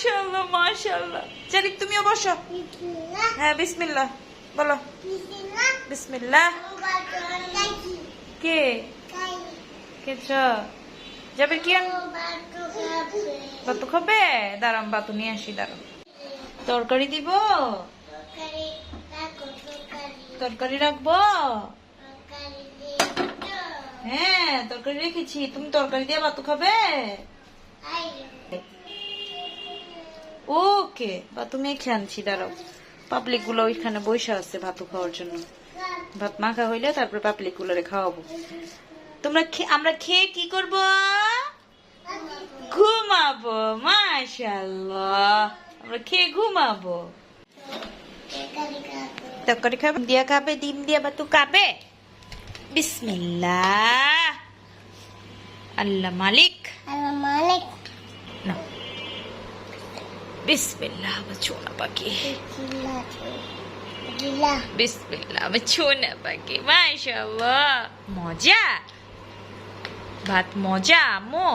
মাশাআল্লাহ মাশাআল্লাহ। জারিফ তুমিও বসো। হ্যাঁ বিসমিল্লাহ বলো। বিসমিল্লাহ। কে? কেছ যাবে কি বাতু খাবে? দাঁড়াম বাতু নিয়ে আসি দাঁড়াম তরকারি দিব? তরকারি রাখব? হ্যাঁ তরকারি রেখেছি। তুমি তরকারি দিয়ে বাতু খাবে? ওকে, বা তুমি খেয়ে আনছি দাঁড়াও। পাবলিকগুলো ওইখানে বসে আছে ভাতু খাওয়ার জন্য। ভাত মাখা হইলে তারপরে পাবলিক গুলোরে খাওয়াবো। তোমরা আমরা খেয়ে কি করব? ঘুমাবো মাশাল্লাহ আমরা খেয়ে ঘুমাবো। তরকারি খাবে দিয়া খাবে, ডিম দিয়া বা তু খাবে? বিসমিল্লাহ। আল্লাহ মালিক। না বিসমিল্লাহ আমার ছোনা পাখি বিসমিল্লাহ আমার ছোনা পাখি মাশাআল্লাহ মজা ভাত মজা আম্মু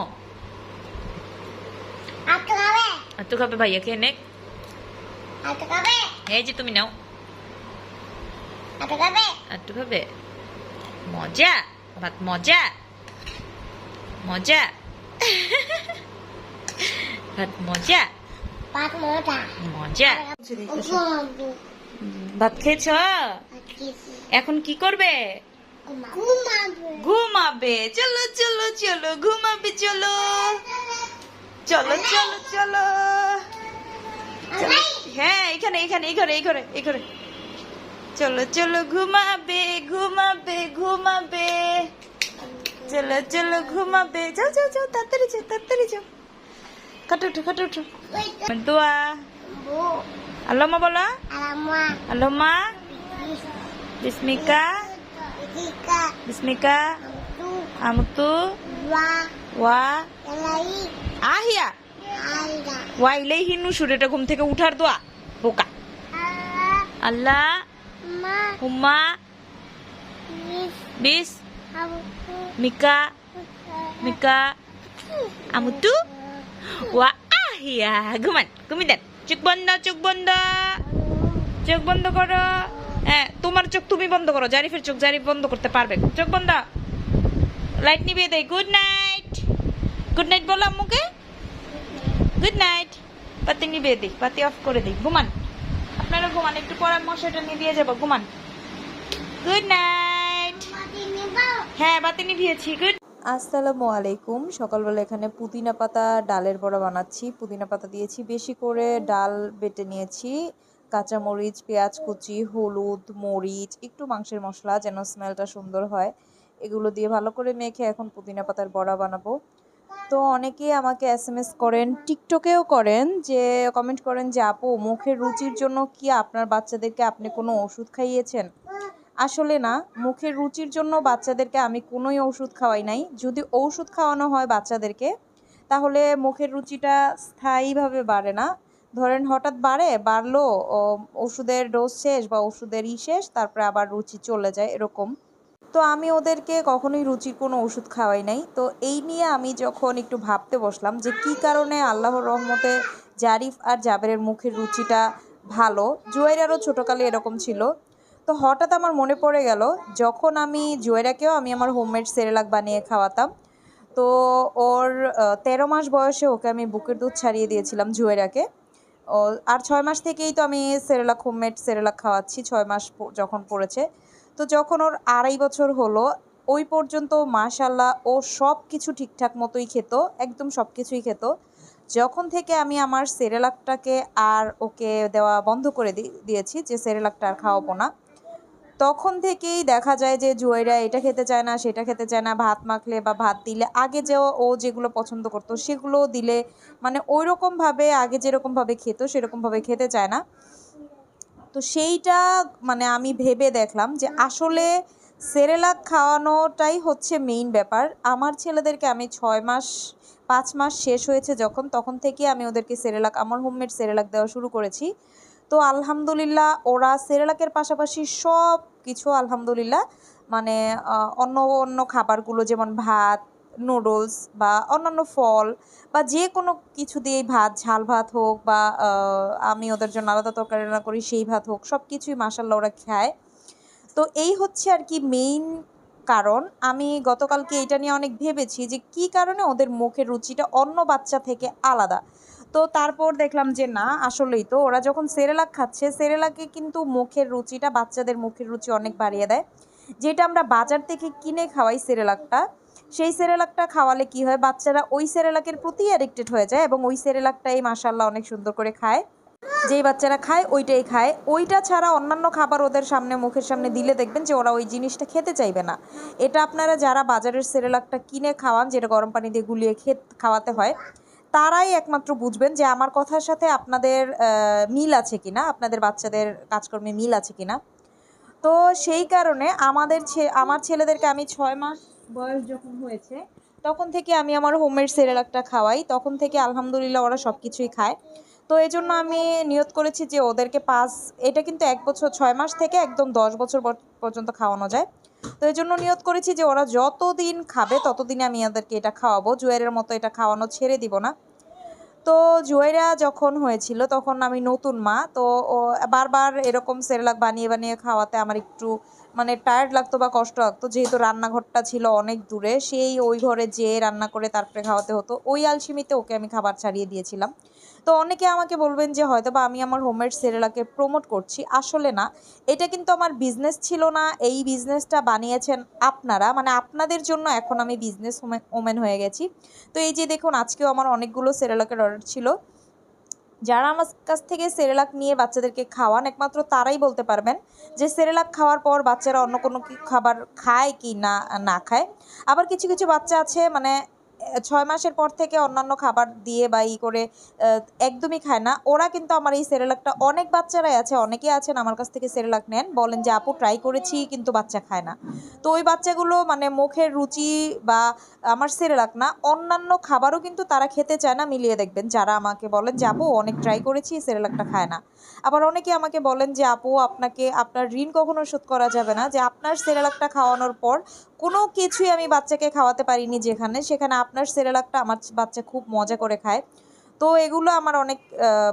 আর তো খাবে ভাইয়া খেয়ে নে এই যে তুমি নাও আর তো খাবে মজা ভাত মজা মজা ভাত মজা মজা। ভাত খেয়েছ? এখন কি করবে? ঘুমাবে। চলো চলো চলো ঘুমাবে চলো। চলো চলো চলো। চলো। হ্যাঁ এখানে এখানে এই ঘরে এই ঘরে এই ঘরে চলো চলো ঘুমাবে ঘুমাবে ঘুমাবে। চলো চলো ঘুমাবে। যাও যাও যাও তাড়াতাড়ি যাও তাড়াতাড়ি যাও। খাটো উঠো খাটো উঠো দোয়া আল্লাহ মা বলো আল্লাহ বিস্মিকা বিস্মিকা আমতু ওয়া আহিয়া ওয়া ইলাইহি নুশুর এটা ঘুম থেকে উঠার দোয়া বোকা আল্লাহ হুম্মা বিস মিকা মিকা আমতু ওয়া আহিয়া ঘুমান ঘুমি দেন চোখ বন্ধ চোখ বন্ধ চোখ বন্ধ করো হ্যাঁ তোমার চোখ তুমি বন্ধ করো জারিফের চোখ জারিফ বন্ধ করতে পারবে চোখ বন্ধ লাইট নিভিয়ে দেয় গুড নাইট গুড নাইট বলো আম্মুকে গুড নাইট বাতি নিভিয়ে দিই বাতি অফ করে দিই ঘুমান আপনারা ঘুমান একটু পরে মশাটা নিভিয়ে যাব ঘুমান গুড নাইট হ্যাঁ বাতি নিভিয়েছি গুড আসসালামু আলাইকুম। সকালবেলা এখানে পুদিনা পাতা, ডালের বড়া বানাচ্ছি। পুদিনা পাতা দিয়েছি, বেশি করে ডাল বেটে নিয়েছি। কাঁচামরিচ, পেঁয়াজ কুচি, হলুদ, মরিচ, একটু মাংসের মশলা যেন স্মেলটা সুন্দর হয়। এগুলো দিয়ে ভালো করে মেখে এখন পুদিনা পাতার বড়া বানাবো। তো অনেকেই আমাকে এস এম এস করেন টিকটকেও করেন যে কমেন্ট করেন যে, আপু, মুখের রুচির জন্য কি আপনার বাচ্চাদেরকে আপনি কোনো ওষুধ খাইয়েছেন? আসলে না, মুখের রুচির জন্য বাচ্চাদেরকে আমি কোনোই ওষুধ খাওয়াই নাই। যদি ঔষধ খাওয়ানো হয় বাচ্চাদেরকে, তাহলে মুখের রুচিটা স্থায়ীভাবে বাড়ে না। ধরেন হঠাৎ বাড়ে, বাড়লো ওষুধের ডোজ শেষ বা ওষুধের ই শেষ, তারপরে আবার রুচি চলে যায় এরকম। তো আমি ওদেরকে কখনোই রুচির কোনো ওষুধ খাওয়াই নাই। তো এই নিয়ে আমি যখন একটু ভাবতে বসলাম যে কি কারণে আল্লাহর রহমতে জারিফ আর জাবেরের মুখের রুচিটা ভালো জুয়াইরারও ছোটোকালে এরকম ছিল তো হঠাৎ আমার মনে পড়ে গেল, যখন আমি জুয়েরাকেও আমি আমার হোমমেড সেরেলাক বানিয়ে খাওয়াতাম, তো ওর তেরো মাস বয়সে ওকে আমি বুকের দুধ ছাড়িয়ে দিয়েছিলাম জুয়েরাকে। ও, আর ছয় মাস থেকেই তো আমি সেরেলাক হোমমেড সেরেলাক খাওয়াচ্ছি, ছয় মাস যখন পড়েছে। তো যখন ওর আড়াই বছর হলো, ওই পর্যন্ত মাশাল্লাহ ও সব কিছু ঠিকঠাক মতোই খেত, একদম সব কিছুই খেত। যখন থেকে আমি আমার সেরেলাকটাকে আর ওকে দেওয়া বন্ধ করে দিয়েছি যে সেরেলাকটা আর খাওয়াবো না তখন থেকেই দেখা যায় যে জুয়েরা এটা খেতে চায় না, সেটা খেতে চায় না, ভাত মাখলে বা ভাত দিলে আগে যে ও- যেগুলো পছন্দ করতো সেগুলো দিলে মানে ওই রকমভাবে আগে যেরকমভাবে খেত সেরকমভাবে খেতে চায় না। তো সেইটা মানে আমি ভেবে দেখলাম যে আসলে সেরেলাক খাওয়ানোটাই হচ্ছে মেইন ব্যাপার। আমার ছেলেদেরকে আমি ছয় মাস, পাঁচ মাস শেষ হয়েছে যখন, তখন থেকে আমি ওদেরকে সেরেলাক, আমার হোমমেড সেরেলাক দেওয়া শুরু করেছি। তো আলহামদুলিল্লাহ ওরা সেরেলাকের পাশাপাশি সব কিছু আলহামদুলিল্লাহ মানে অন্য অন্য খাবারগুলো যেমন ভাত, নুডলস বা অন্যান্য ফল বা যে কোনো কিছু দিয়েই ভাত, ঝাল ভাত হোক বা আমি ওদের জন্য আলাদা তরকারি রান্না করি, সেই ভাত হোক, সব কিছুই মাসাল্লাহ ওরা খায়। তো এই হচ্ছে আর কি মেইন কারণ। আমি গতকালকে এটা নিয়ে অনেক ভেবেছি যে কি কারণে ওদের মুখের রুচিটা অন্য বাচ্চা থেকে আলাদা। তো তারপর দেখলাম যে, না, আসলেই তো। ওরা যখন সেরেলাক খাচ্ছে, সেরেলাকে কিন্তু মুখের রুচিটা, বাচ্চাদের মুখের রুচি অনেক বাড়িয়ে দেয়। যেটা আমরা বাজার থেকে কিনে খাওয়াই সেরেলাকটা, সেই সেরেলাকটা খাওয়ালে কি হয়? বাচ্চারা ওই সেরেলাকের প্রতি অ্যাডিক্টেড হয়ে যায় এবং ওই সেরেলাকটাই মাসাল্লাহ অনেক সুন্দর করে খায়। যেই বাচ্চারা খায়, ওইটাই খায়। ওইটা ছাড়া অন্যান্য খাবার ওদের সামনে, মুখের সামনে দিলে দেখবেন যে, ওরা ওই জিনিসটা খেতে চাইবে না। এটা আপনারা যারা বাজারের সেরেলাকটা কিনে খাওয়ান, যেটা গরম পানি দিয়ে গুলিয়ে খেত, খাওয়াতে হয় তারাই একমাত্র বুঝবেন যে আমার কথার সাথে আপনাদের মিল আছে কিনা, আপনাদের বাচ্চাদের কাজকর্মে মিল আছে কিনা। তো সেই কারণে আমাদের আমার ছেলেদেরকে আমি ছয় মাস বয়স যখন হয়েছে, তখন থেকে আমি আমার হোমের সেরেলাকটা খাওয়াই। তখন থেকে আলহামদুলিল্লাহ ওরা সব কিছুই খায়। তো এই জন্য আমি নিয়ত করেছি যে ওদেরকে পাঁচ, এটা কিন্তু এক বছর, ছয় মাস থেকে একদম দশ বছর পর- পর্যন্ত খাওয়ানো যায়। তো এই জন্য নিয়ত করেছি যে ওরা যতদিন খাবে ততদিনে আমি ওদেরকে এটা খাওয়াবো। জুয়ারের মতো এটা খাওয়ানো ছেড়ে দিব না। তো জুয়েরা যখন হয়েছিল তখন আমি নতুন মা, তো বারবার এরকম সেরেলাক বানিয়ে বানিয়ে খাওয়াতে আমার একটু মানে টায়ার্ড লাগতো বা কষ্ট লাগতো। যেহেতু রান্নাঘরটা ছিল অনেক দূরে, সেই ওই ঘরে যেয়ে রান্না করে তারপরে খাওয়াতে হতো। ওই আলসিমিতে ওকে আমি খাবার ছাড়িয়ে দিয়েছিলাম। তো অনেকে আমাকে বলবেন যে হয়তো বা আমি আমার হোমের সেরেলাকে প্রমোট করছি। আসলে না, এটা কিন্তু আমার বিজনেস ছিল না, এই বিজনেসটা বানিয়েছেন আপনারা মানে আপনাদের জন্য এখন আমি বিজনেস ওমেন হয়ে গেছি। তো এই যে দেখুন, আজকেও আমার অনেকগুলো সেরেলাকের অর্ডার ছিল। যারা আমার কাছ থেকে সেরেলাক নিয়ে বাচ্চাদেরকে খাওয়ান, একমাত্র তারাই বলতে পারবেন যে সেরেলাক খাওয়ার পর বাচ্চারা অন্য কোনো কি খাবার খায় কি না না খায়। আবার কিছু কিছু বাচ্চা আছে মানে ছয় মাসের পর থেকে অন্যান্য খাবার দিয়ে বা ই করে একদমই খায় না। ওরা কিন্তু আমার এই সেরেলাকটা অনেক বাচ্চারাই আছে, অনেকেই আছেন আমার কাছ থেকে সেরেলাক নেন। বলেন যে, আপু ট্রাই করেছি, কিন্তু বাচ্চা খায় না। তো ওই বাচ্চাগুলো মানে মুখের রুচি বা আমার সেরেলাক না, অন্যান্য খাবারও কিন্তু তারা খেতে চায় না, মিলিয়ে দেখবেন। যারা আমাকে বলেন যে, আপু, অনেক ট্রাই করেছি, সেরেলাকটা খায় না। আবার অনেকে আমাকে বলেন যে, আপু, আপনাকে, আপনার ঋণ কখনো শোধ করা যাবে না। যে, আপনার সেরেলাকটা খাওয়ানোর পর কোনো কিছুই আমি বাচ্চাকে খাওয়াতে পারিনি যেখানে, সেখানে আপনার সেরেলাকটা আমার বাচ্চা খুব মজা করে খায়। তো এগুলো আমার অনেক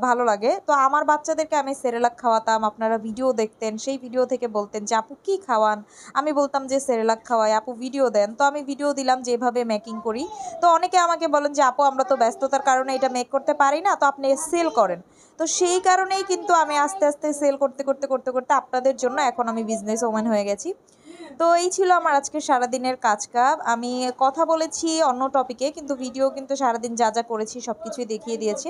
ভালো লাগে। তো আমার বাচ্চাদেরকে আমি সেরেলাক খাওয়াতাম, আপনারা ভিডিও দেখতেন, সেই ভিডিও থেকে বলতেন যে, আপু, কী খাওয়ান? আমি বলতাম যে সেরেলাক খাওয়াই, আপু, ভিডিও দেন। তো আমি ভিডিও দিলাম যেভাবে মেকিং করি। তো অনেকে আমাকে বলেন যে, আপু, আমরা তো ব্যস্ততার কারণে এটা মেক করতে পারি না, তো আপনি সেল করেন। তো সেই কারণেই কিন্তু আমি আস্তে আস্তে সেল করতে করতে করতে করতে আপনাদের জন্য এখন আমি বিজনেস ওম্যান হয়ে গেছি। তো এই ছিল আমার আজকে সারাদিনের কাজ কাপ আমি কথা বলেছি অন্য টপিকে কিন্তু ভিডিও কিন্তু সারাদিন যা যা করেছি সব কিছুই দেখিয়ে দিয়েছি।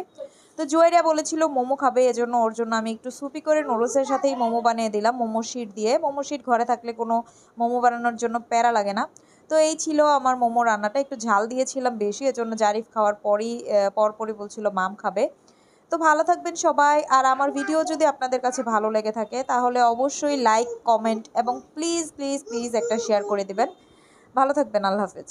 তো জুয়েরিয়া বলেছিল, মোমো খাবে, এজন্য ওর জন্য আমি একটু সুপি করে নুডলসের সাথেই মোমো বানিয়ে দিলাম, মোমো শিট দিয়ে। মোমো শিট ঘরে থাকলে কোনো মোমো বানানোর জন্য প্যারা লাগে না। তো এই ছিল আমার মোমো রান্নাটা। একটু ঝাল দিয়েছিলাম বেশি, এজন্য জারিফ খাওয়ার পরই পরপরই বলছিল, মাম খাবে। তো ভালো থাকবেন সবাই। আর আমার ভিডিও যদি আপনাদের কাছে ভালো লেগে থাকে, তাহলে অবশ্যই লাইক কমেন্ট এবং প্লিজ প্লিজ প্লিজ একটা শেয়ার করে দেবেন। ভালো থাকবেন, আল্লাহ হাফেজ।